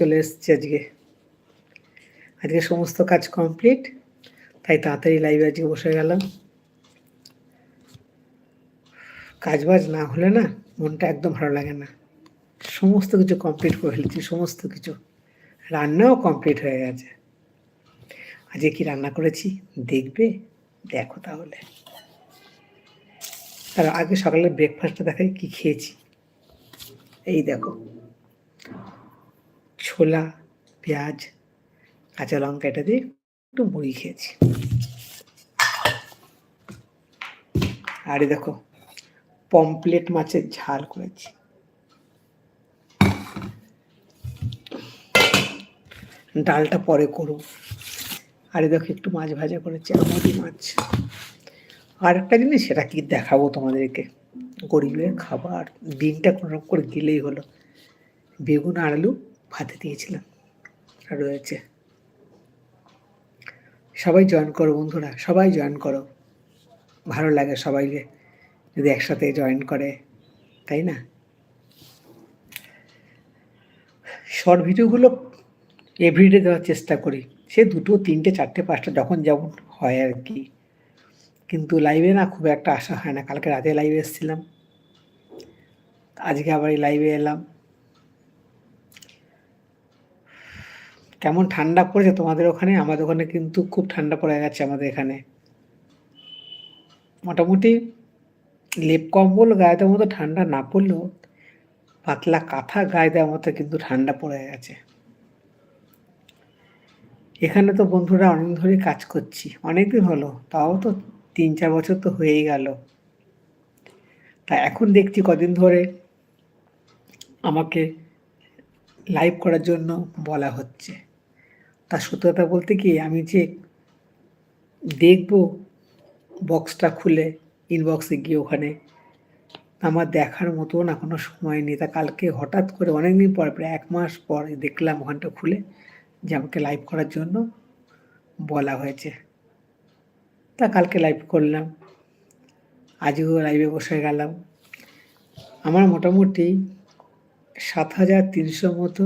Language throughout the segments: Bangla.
চলে এসছি আজকে। আজকে সমস্ত কাজ কমপ্লিট তাই তাড়াতাড়ি লাইভে আজকে বসে গেলাম। কাজ বাজ না হলে না মনটা একদম ভালো লাগে না। সমস্ত কিছু কমপ্লিট করে ফেলেছি, সমস্ত কিছু। রান্নাও কমপ্লিট হয়ে গেছে। আজকে কি রান্না করেছি? দেখবে, দেখো তাহলে। তার আগে সকালে ব্রেকফাস্টটা দেখাই কি খেয়েছি। এই দেখো। ছোলা, পেঁয়াজ, কাঁচা লঙ্কা এটা দিয়ে একটু মুড়ি খেয়েছি। আর দেখো পমপ্লেট মাছের ঝাল করেছি। ডালটা পরে করব। আরে দেখো, একটু মাছ ভাজা করেছি আমদি মাছ। আর একটা জিনিস, সেটা কি দেখাবো তোমাদেরকে? গরিবের খাবার। দিনটা কোনো করে গেলেই হলো। বেগুন, আলু ভাতে দিয়েছিলাম। রয়েছে। সবাই জয়েন করো বন্ধুরা, সবাই জয়েন করো। ভালো লাগে সবাইকে, যদি একসাথে জয়েন করে, তাই না? শর্ট ভিডিওগুলো এভরিডে দেওয়ার চেষ্টা করি। সে দুটো, তিনটে, চারটে, পাঁচটা যখন যেমন হয় আর কি। কিন্তু লাইভে না খুব একটা আশা হয় না। কালকে রাতে লাইভে এসেছিলাম। আজকে আবার এই লাইভে এলাম। কেমন ঠান্ডা পড়েছে তোমাদের ওখানে? আমাদের ওখানে কিন্তু খুব ঠান্ডা পড়ে গেছে আমাদের এখানে। মোটামুটি লেপ কম্বল গায়ে দেওয়ার মতো ঠান্ডা না পড়লেও পাতলা কাঁথা গায়ে দেওয়ার মতো কিন্তু ঠান্ডা পড়ে গেছে। এখানে তো বন্ধুরা অনেক ধরে কাজ করছি। অনেকদিন হলো, তাও তো তিন চার বছর তো হয়েই গেল। তা এখন দেখছি কদিন ধরে আমাকে লাইভ করার জন্য বলা হচ্ছে। তার সত্যতা বলতে কি, আমি যে দেখব বক্সটা খুলে ইনবক্সে গিয়ে ওখানে, আমার দেখার মতন এখনও সময় নেই। তা কালকে হঠাৎ করে অনেকদিন পর, প্রায় এক মাস পর দেখলাম ওখানটা খুলে যে আমাকে লাইভ করার জন্য বলা হয়েছে। তা কালকে লাইভ করলাম, আজও লাইভে বসে গেলাম। আমার মোটামুটি সাত হাজার তিনশো মতো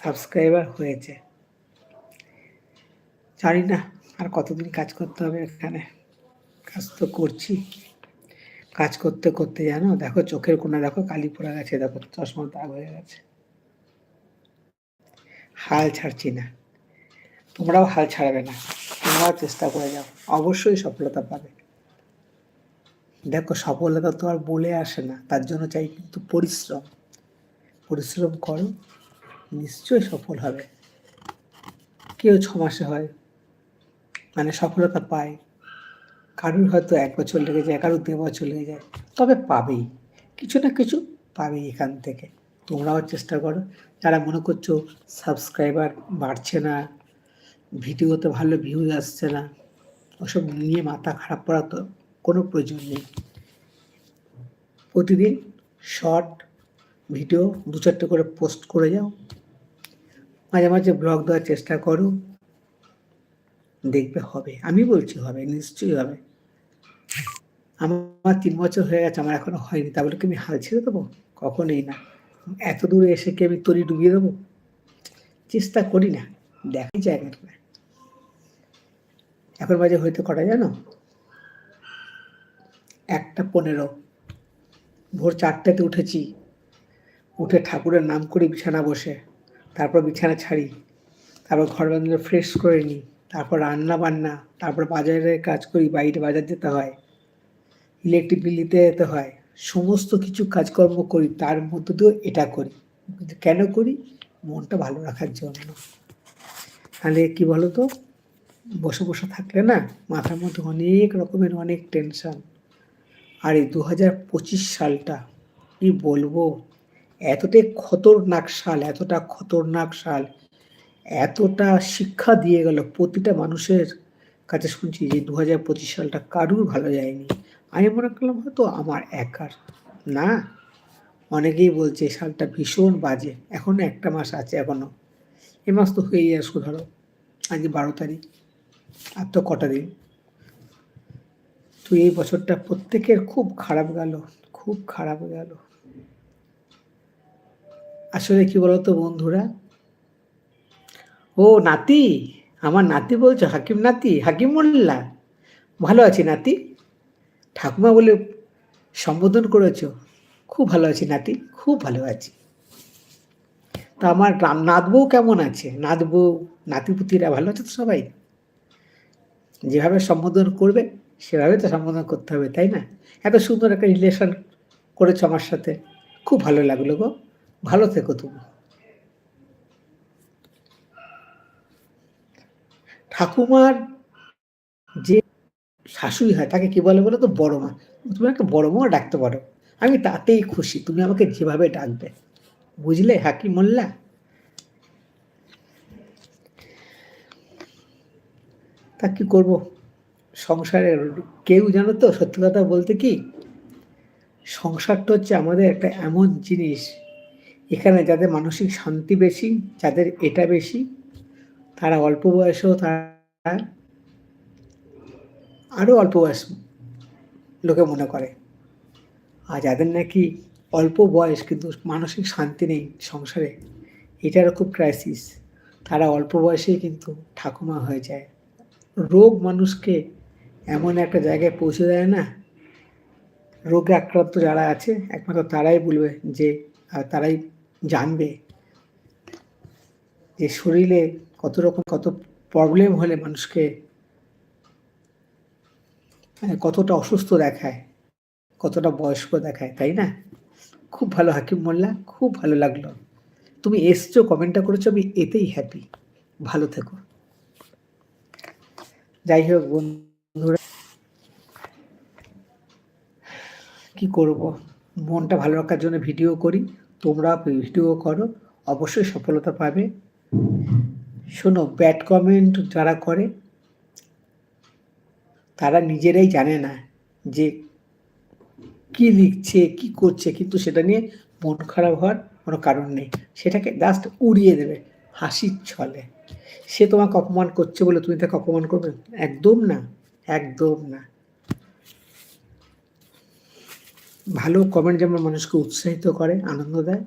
সাবস্ক্রাইবার হয়েছে। জানি না আর কতদিন কাজ করতে হবে এখানে। কাজ তো করছি। কাজ করতে করতে জানো, দেখো চোখের কোনা দেখো কালি পড়ে গেছে, দেখো চশমা দাগ হয়ে গেছে। হাল ছাড়ছি না। তোমরাও হাল ছাড়বে না। তোমরাও চেষ্টা করে যাও। অবশ্যই সফলতা পাবে। দেখো সফলতা তো আর বলে আসে না, তার জন্য চাই কিন্তু পরিশ্রম। পরিশ্রম করো, নিশ্চয়ই সফল হবে। কেউ ছ মাসে হয় মানে সফলতা পায়। কারোর হয়তো এক বছর লেগে যায়, কারোর দু বছর লেগে যায়, তবে পাবেই। কিছু না কিছু পাবেই এখান থেকে। তোমরাও চেষ্টা করো। যারা মনে করছ সাবস্ক্রাইবার বাড়ছে না ভিডিওতে ভালো ভিউজ আসছে না, ওসব নিয়ে মাথা খারাপ করা তো কোনো প্রয়োজন নেই। প্রতিদিন শর্ট ভিডিও দু চারটে করে পোস্ট করে যাও। মাঝে মাঝে ব্লগ দেওয়ার চেষ্টা করো। দেখবে হবে। আমি বলছি হবে, নিশ্চয়ই হবে। আমার তিন বছর হয়ে গেছে, আমার এখনও হয়নি। তা বলে কি আমি হাল ছেড়ে দেবো? কখনোই না। এত দূরে এসে কি আমি তরি ডুবিয়ে দেবো? চেষ্টা করি না। দেখাই জায়গাটা না এখন বাজে হয়তো কটা জানো? একটা পনেরো। ভোর চারটাতে উঠেছি। উঠে ঠাকুরের নাম করি বিছানা বসে। তারপর বিছানা ছাড়ি। তারপর ঘর বান্ধব ফ্রেশ করে নিই। তারপর রান্না বান্না, তারপর বাজারে কাজ করি বাইরে বাজার যেতে হয় ইলেকট্রিক বিল দিতে যেতে হয়, সমস্ত কিছু কাজকর্ম করি, তার মধ্যে দিয়েও এটা করি। কেন করি? মনটা ভালো রাখার জন্য। তাহলে কি বলো তো বসে বসে থাকলে না, মাথার মধ্যে অনেক রকমের অনেক টেনশন আর এই দু হাজার পঁচিশ সালটা, কি বলব? এতটাই খতরনাক সাল, এতটা খতরনাক সাল এতটা শিক্ষা দিয়ে গেল প্রতিটা মানুষের কাছে শুনছি যে দু হাজার পঁচিশ সালটা কারুর ভালো যায়নি। আমি মনে করলাম হয়তো আমার একার। না, অনেকেই বলছে সালটা ভীষণ বাজে। এখনও একটা মাস আছে এখনও। এ মাস তো হয়েই আসব ধরো, আজকে বারো তারিখ, আর তো কটা দিন। তো এই বছরটা প্রত্যেকের খুব খারাপ গেল, খুব খারাপ গেল। আসলে কি বলতো বন্ধুরা ও নাতি, আমার নাতি বলছো, হাকিম নাতি হাকিম মোল্লা ভালো আছি নাতি। ঠাকুমা বলে সম্বোধন করেছ, খুব ভালো আছি নাতি, খুব ভালো আছি। তা আমার রাম, নাতবউ কেমন আছে? নাতবউ, নাতিপুতিরা ভালো আছে তো সবাই? যেভাবে সম্বোধন করবে, সেভাবে তো সম্বোধন করতে হবে, তাই না? এত সুন্দর একটা রিলেশন করেছ আমার সাথে। খুব ভালো লাগল গো। ভালো থেকো তুমি। ঠাকুমার যে শাশুড়ি হয়, তাকে কি বলে বলো তো? বড় মা। তুমি একটা বড় মা ডাকতে পারো। আমি তাতেই খুশি। তুমি আমাকে যেভাবে ডাকবে। বুঝলে হাকিম মোল্লা? তা কি করব? সংসারে কেউ জানো তো, সত্যি কথা বলতে কি? সংসারটা হচ্ছে আমাদের একটা এমন জিনিস। এখানে যাদের মানসিক শান্তি বেশি, যাদের এটা বেশি তারা অল্প বয়সেও তারা আরও অল্প বয়স লোকে মনে করে। আর যাদের নাকি অল্প বয়স কিন্তু মানসিক শান্তি নেই সংসারে, এটারও খুব ক্রাইসিস তারা অল্প বয়সেই কিন্তু ঠাকুমা হয়ে যায়। রোগ মানুষকে এমন একটা জায়গায় পৌঁছে দেয় না, রোগে আক্রান্ত যারা আছে, একমাত্র তারাই বলবে যে, তারাই জানবে যে শরীরে কত রকম, কত প্রবলেম হলে মানুষকে মানে কতটা অসুস্থ দেখায়, কতটা বয়স্ক দেখায়, তাই না? খুব ভালো, হাকিম মোল্লা, খুব ভালো লাগল। তুমি এসছো কমেন্টটা করেছ, আমি এতেই হ্যাপি ভালো থেকো। যাই হোক বন্ধুরা, কি করব? মনটা ভালো রাখার জন্য ভিডিও করি তোমরা ভিডিও করো, অবশ্যই সফলতা পাবে। শোনো ব্যাড কমেন্ট যারা করে, তারা নিজেরাই জানে না যে কি লিখছে, কি করছে, কিন্তু সেটা নিয়ে মন খারাপ হওয়ার কোনো কারণ নেই। সেটাকে জাস্ট উড়িয়ে দেবে, হাসির ছলে। সে তোমাকে অপমান করছে বলে তুমি তাকে অপমান করবে? একদম না একদম না। ভালো কমেন্ট যেমন মানুষকে উৎসাহিত করে, আনন্দ দেয়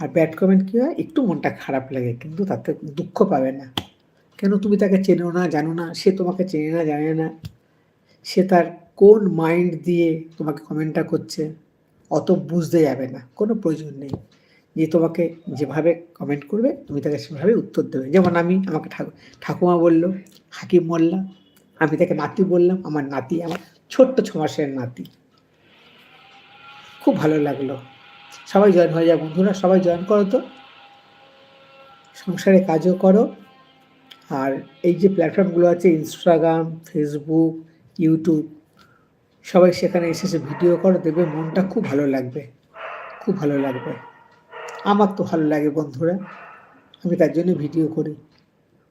আর ব্যাড কমেন্ট কী হয়? একটু মনটা খারাপ লাগে, কিন্তু তাতে দুঃখ পাবে না। কেন তুমি তাকে চেনো না, জানো না? সে তোমাকে চেনে না, জানে না। সে তার কোন মাইন্ড দিয়ে তোমাকে কমেন্টটা করছে? অত বুঝতে যাবে না। কোনো প্রয়োজন নেই। যে তোমাকে যেভাবে কমেন্ট করবে, তুমি তাকে সেভাবে উত্তর দেবে। যেমন আমি আমাকে ঠাকুমা বলল, হাকিম মোল্লা, আমি তাকে নাতি বললাম, আমার নাতি, আমার ছোট্ট ছ মাসের নাতি। খুব ভালো লাগল। সবাই জয়েন হয়ে যায় বন্ধুরা, সবাই জয়েন করো তো। সংসারে কাজও করো। আর এই যে প্ল্যাটফর্মগুলো আছে ইনস্টাগ্রাম ফেসবুক ইউটিউব সবাই সেখানে এসেছে ভিডিও করো দেবে মনটা খুব ভালো লাগবে। খুব ভালো লাগবে। আমার তো ভালো লাগে বন্ধুরা, আমি তার জন্য ভিডিও করি।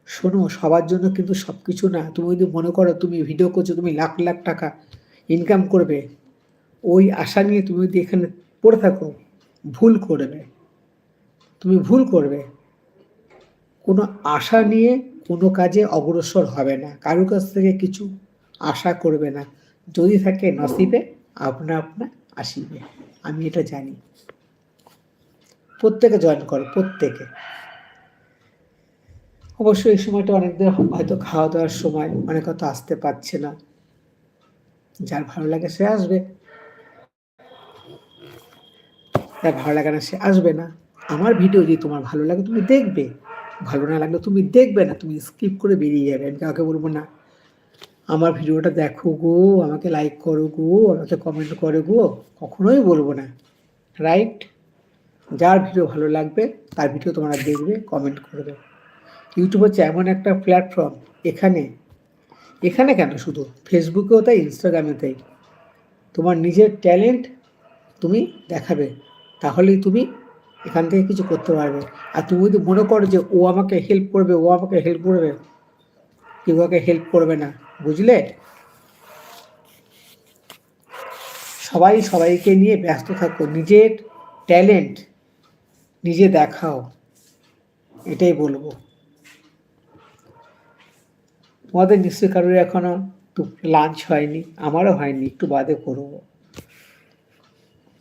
শোনো, সবার জন্য কিন্তু সব কিছু না, তুমি যদি মনে করো তুমি ভিডিও করছ, তুমি লাখ লাখ টাকা ইনকাম করবে, ওই আশা নিয়ে তুমি যদি এখানে পড়ে থাকো ভুল করবে। তুমি ভুল করবে। কোনো আশা নিয়ে কোনো কাজে অগ্রসর হবে না। কারোর কাছ থেকে কিছু আশা করবে না। যদি থাকে নসিবে, আপনা আপনা আসিবে। আমি এটা জানি। প্রত্যেকে জয়েন করো, প্রত্যেকে। অবশ্যই এই সময়টা অনেকদের হয়তো খাওয়া দাওয়ার সময় অনেক হয়তো আসতে পারছে না। যার ভালো লাগে সে আসবে। যার ভালো লাগে না, সে আসবে না। আমার ভিডিও যদি তোমার ভালো লাগে, তুমি দেখবে। ভালো না লাগলে তুমি দেখবে না, তুমি স্কিপ করে বেরিয়ে যাবে, আমি কাউকে বলব না। আমার ভিডিওটা দেখো গো, আমাকে লাইক করো গো, আমাকে কমেন্ট করো গো, কখনোই বলব না। রাইট যার ভিডিও ভালো লাগবে, তার ভিডিও তোমরা দেখবে কমেন্ট করবে ইউটিউব হচ্ছে এমন একটা প্ল্যাটফর্ম এখানে এখানে কেন শুধু? ফেসবুকেও তাই ইনস্টাগ্রামে তাই। তোমার নিজের ট্যালেন্ট তুমি দেখাবে। তাহলেই তুমি এখান থেকে কিছু করতে পারবে। আর তুমি যদি মনে করো যে ও আমাকে হেল্প করবে, ও আমাকে হেল্প করবে, কেউ ওকে হেল্প করবে না, বুঝলে? সবাই সবাইকে নিয়ে ব্যস্ত থাকো, নিজের ট্যালেন্ট নিজে দেখাও, এটাই বলব। তোমাদের নিশ্চয়ই কারোর এখনও লাঞ্চ হয়নি, আমারও হয়নি, একটু বাদে করব।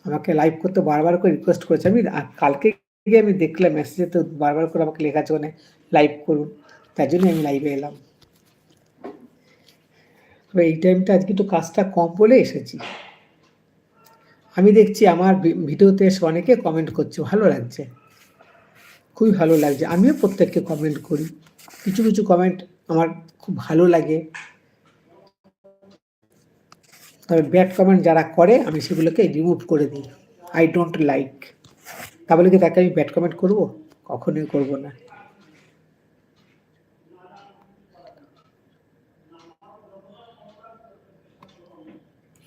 আমাকে লাইভ করতে বারবার করে রিকোয়েস্ট করেছে। আমি কালকে গিয়ে আমি দেখলাম মেসেজে তো বারবার করে আমাকে লেখা আছে লাইভ করুন। তার জন্য আমি লাইভে এলাম। তবে এই টাইমটা আজকে একটু কাজটা কম বলে এসেছি। আমি দেখছি আমার ভিডিওতে এসে অনেকে কমেন্ট করছে, ভালো লাগছে। খুবই ভালো লাগছে। আমিও প্রত্যেককে কমেন্ট করি। কিছু কিছু কমেন্ট আমার খুব ভালো লাগে। তবে ব্যাড কমেন্ট যারা করে, আমি সেগুলোকে রিমুভ করে দিই। আই ডোন্ট লাইক তাহলে কি তাকে আমি ব্যাড কমেন্ট করব? কখনোই করব না।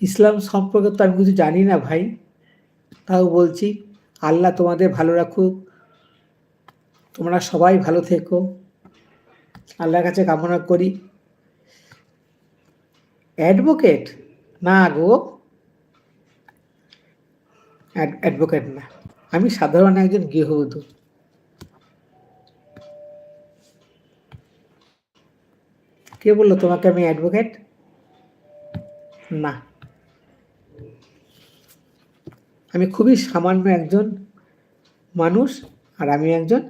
ইসলাম সম্পর্কে তো আমি কিছু জানি না ভাই। তাও বলছি, আল্লাহ তোমাদের ভালো রাখুক। তোমরা সবাই ভালো থেকো। আল্লাহর কাছে কামনা করি। অ্যাডভোকেট না গো। অ্যাডভোকেট না। আমি সাধারণ একজন গৃহবধূ। কে বলল তোমাকে আমি অ্যাডভোকেট? না। আমি খুবই সামান্য একজন মানুষ আর আমি একজন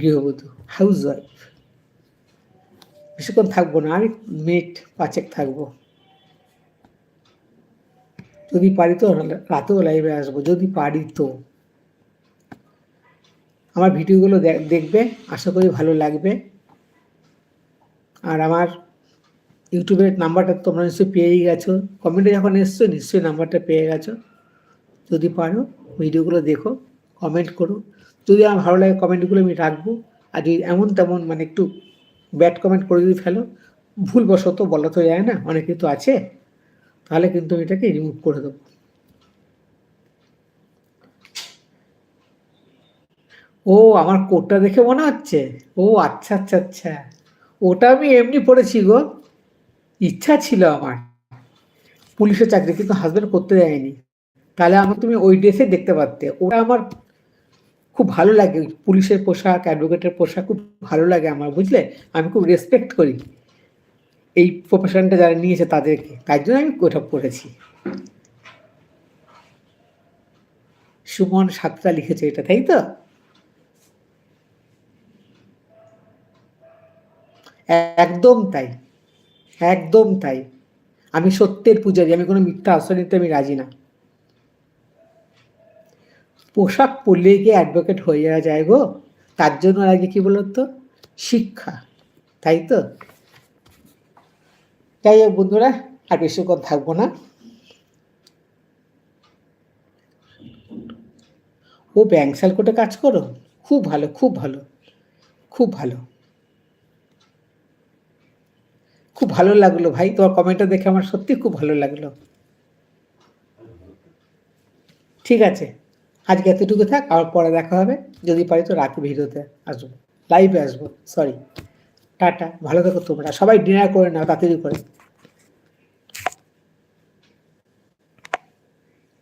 গৃহবধূ হাউস ওয়াইফ বেশিক্ষণ থাকব না, আমি মিনিট পাঁচেক থাকব। যদি পারি তো রাতেও লাইভে আসব, যদি পারি তো। আমার ভিডিওগুলো দেখবে, আশা করি ভালো লাগবে। আর আমার ইউটিউবের নাম্বারটা তোমরা নিশ্চয়ই পেয়েই গেছো। কমেন্টে যখন এসছো, নিশ্চয়ই নাম্বারটা পেয়ে গেছো। যদি পারো, ভিডিওগুলো দেখো, কমেন্ট করো। যদি আমার ভালো লাগে, কমেন্টগুলো আমি রাখব। আর যদি এমন তেমন মানে একটু ব্যাড কমেন্ট করে যদি ফেলো, ভুলবশত বলা তো যায় না, অনেকে তো আছে। তাহলে কিন্তু এটাকে রিমুভ করে দেবো। ও, আমার কোটটা দেখে মনে হচ্ছে? ও আচ্ছা আচ্ছা আচ্ছা। ওটা আমি এমনি পড়েছি গো। ইচ্ছা ছিল আমার। পুলিশের চাকরি কিন্তু হাজব্যান্ড করতে দেয়নি। তাহলে আমার তুমি ওই ড্রেসে দেখতে পারতে। ওটা আমার খুব ভালো লাগে। পুলিশের পোশাক অ্যাডভোকেটের পোশাক খুব ভালো লাগে আমার, বুঝলে? আমি খুব রেসপেক্ট করি। এই প্রফেশনটা যারা নিয়েছে তাদেরকে। তাই জন্য আমি ওটা পড়েছি সুমন সাতটা লিখেছে এটা, তাই তো? একদম তাই। একদম তাই। আমি সত্যের পূজারি, আমি কোনো মিথ্যা আশ্রয় নিতে আমি রাজি না। পোশাক পরলে গিয়ে অ্যাডভোকেট হয়ে যাওয়া যায় গো? তার জন্য আগে কি বলতো? শিক্ষা, তাই তো? যাই হোক বন্ধুরা, আর বেশিক্ষণ থাকব না। ও ব্যাংক সালকোটে কাজ করো? খুব ভালো খুব ভালো খুব ভালো। খুব ভালো লাগল ভাই, তোমার কমেন্টটা দেখে আমার সত্যি খুব ভালো লাগল। ঠিক আছে, আজকে এতটুকু থাক, আবার পরে দেখা হবে। যদি পারি তো রাতে ভিডিওতে আসব লাইভে আসব সরি টাটা, ভালো থাকো তোমরা। সবাই ডিনার করে নাও, তাড়াতাড়ি করে।